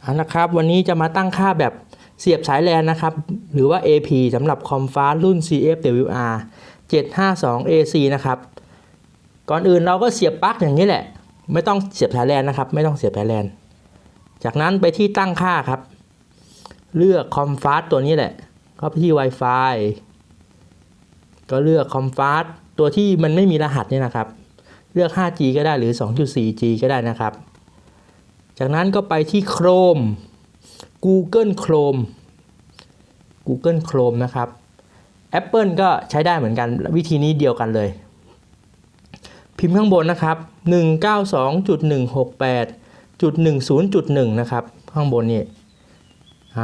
เอาละครับ วันนี้จะมาตั้งค่าแบบเสียบสายแลนนะครับ หรือว่า AP สำหรับคอมฟ้ารุ่น CFWR 752 AC นะครับ ก่อนอื่นเราก็เสียบปลั๊กอย่างนี้แหละ ไม่ต้องเสียบสายแลนนะครับ ไม่ต้องเสียบสายแลน จากนั้นไปที่ตั้งค่าครับ เลือกคอมฟาตัวนี้แหละเข้าไปที่ Wi-Fi ก็เลือกคอมฟาตัวที่มันไม่มีรหัสเนี่ยนะครับ เลือก 5G ก็ได้หรือ 2.4G ก็ได้นะครับ จากนั้นก็ไปที่ Chrome Google Chrome Google Chrome นะครับ Apple ก็ใช้ได้เหมือนกันวิธีนี้เดียวกันเลย พิมพ์ข้างบนนะครับ 192.168.10.1 นะครับ ข้างบนนี่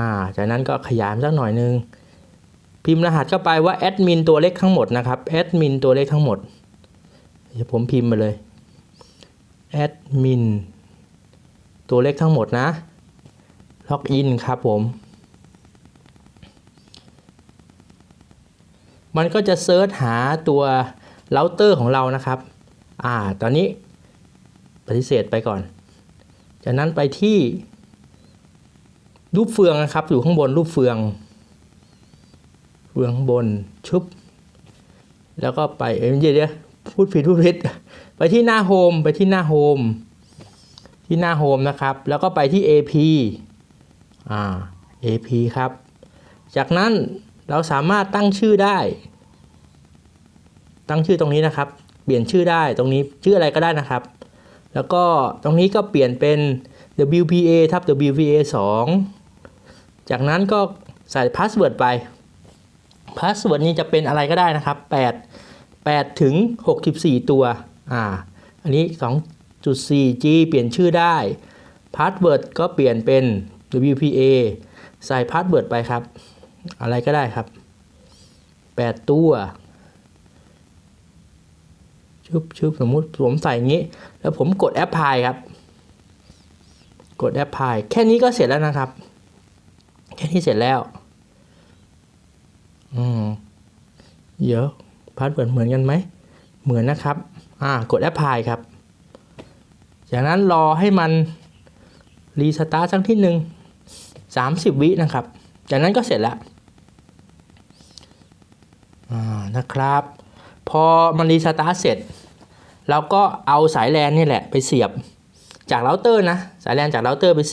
าจากนั้นก็ขยายมสักหน่อยนึง พิมพ์รหัสเข้าไปว่าแอดมินตัวเล็กทั้งหมดนะครับแอดมินตัวเล็กทั้งหมดเดี๋ยวผมพิมพ์มาเลยแอดมิน ตัวเล็กทั้งหมดนะล็อกอินครับผม มันก็จะเซิร์ชหาตัวเราเตอร์ของเรานะครับ อ่า ตอนนี้ปฏิเสธไปก่อน จากนั้นไปที่ รูปเฟืองนะครับ อยู่ข้างบนรูปเฟือง เฟืองบนชุบ แล้วก็ไป เอ้ยเยวเดี๋ยวพูดผิดพูดผิด ไปที่หน้าโฮม ไปที่หน้าโฮม ที่หน้าโฮมนะครับ แล้วก็ไปที่ AP อ่า AP ครับ จากนั้นเราสามารถตั้งชื่อได้ ตั้งชื่อตรงนี้นะครับ เปลี่ยนชื่อได้ตรงนี้ชื่ออะไรก็ได้นะครับ แล้วก็ตรงนี้ก็เปลี่ยนเป็น WPA ทับ WPA 2 จากนั้นก็ใส่พาสเวิร์ดไปพาสเวิร์ดนี้จะเป็นอะไรก็ได้นะครับ 8 8 ถึง 64 ตัว อ่า อันนี้ 2.4G เปลี่ยนชื่อได้พาสเวิร์ดก็เปลี่ยนเป็น WPA ใส่พาสเวิร์ดไปครับ อะไรก็ได้ครับ 8 ตัวชุบชุบสมมุติผมใส่อย่างนี้ แล้วผมกดแอปพลายครับ กดแอปพลายแค่นี้ก็เสร็จแล้วนะครับ แค่นี้เสร็จแล้ว อืมเดี๋ยวพาสเวิร์ดเหมือนกันไหม เหมือนนะครับ อ่ากดแอปพลายครับ จากนั้นรอให้มันรีสตาร์ทสักที่หนึ่งสามสิบวินะครับ จากนั้นก็เสร็จแล้วนะครับ พอมันรีสตาร์ทเสร็จ เราก็เอาสายแลนนี่แหละไปเสียบจากเราเตอร์นะ สายแลนจากเราเตอร์ไปเสียบ